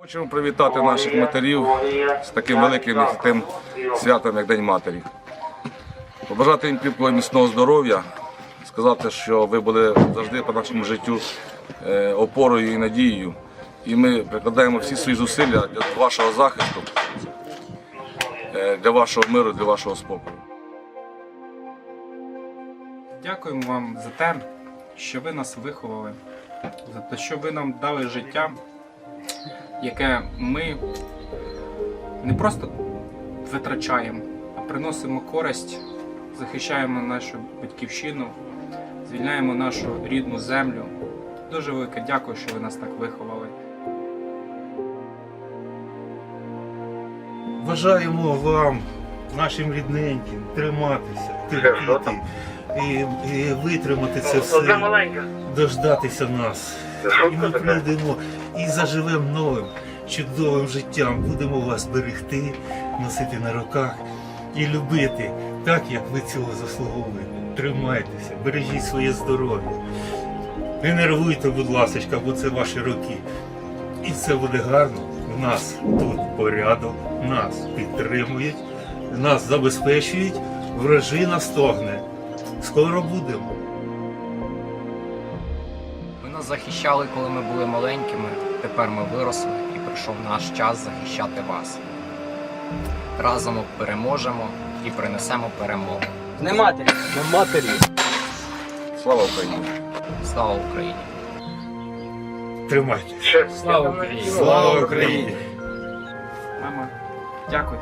Хочемо привітати наших матерів з таким великим святим святом, як День Матері. Побажати їм кріпкого міцного здоров'я, сказати, що ви були завжди по нашому життю е, опорою і надією. І ми прикладаємо всі свої зусилля для вашого захисту, е, для вашого миру, для вашого спокою. Дякуємо вам за те, що ви нас виховали, за те, що ви нам дали життя, яке ми не просто витрачаємо, а приносимо користь, захищаємо нашу батьківщину, звільняємо нашу рідну землю. Дуже велике дякую, що ви нас так виховали. Бажаємо вам, нашим рідненьким, триматися, терпіти і, і витримати це все, дождатися нас. І ми прийдемо і заживемо новим, чудовим життям. Будемо вас берегти, носити на руках і любити так, як ви цього заслуговуєте. Тримайтеся, бережіть своє здоров'я. Не нервуйте, будь ласка, бо це ваші роки. І все буде гарно. У нас тут порядок, нас підтримують, нас забезпечують, вражина стогне. Скоро будемо. Нас захищали, коли ми були маленькими. Тепер ми виросли і прийшов наш час захищати вас. Разом переможемо і принесемо перемогу. Не матері. Не матері. Слава Україні! Слава Україні! Тримайтеся. Слава Україні. Слава Україні! Мама, дякую.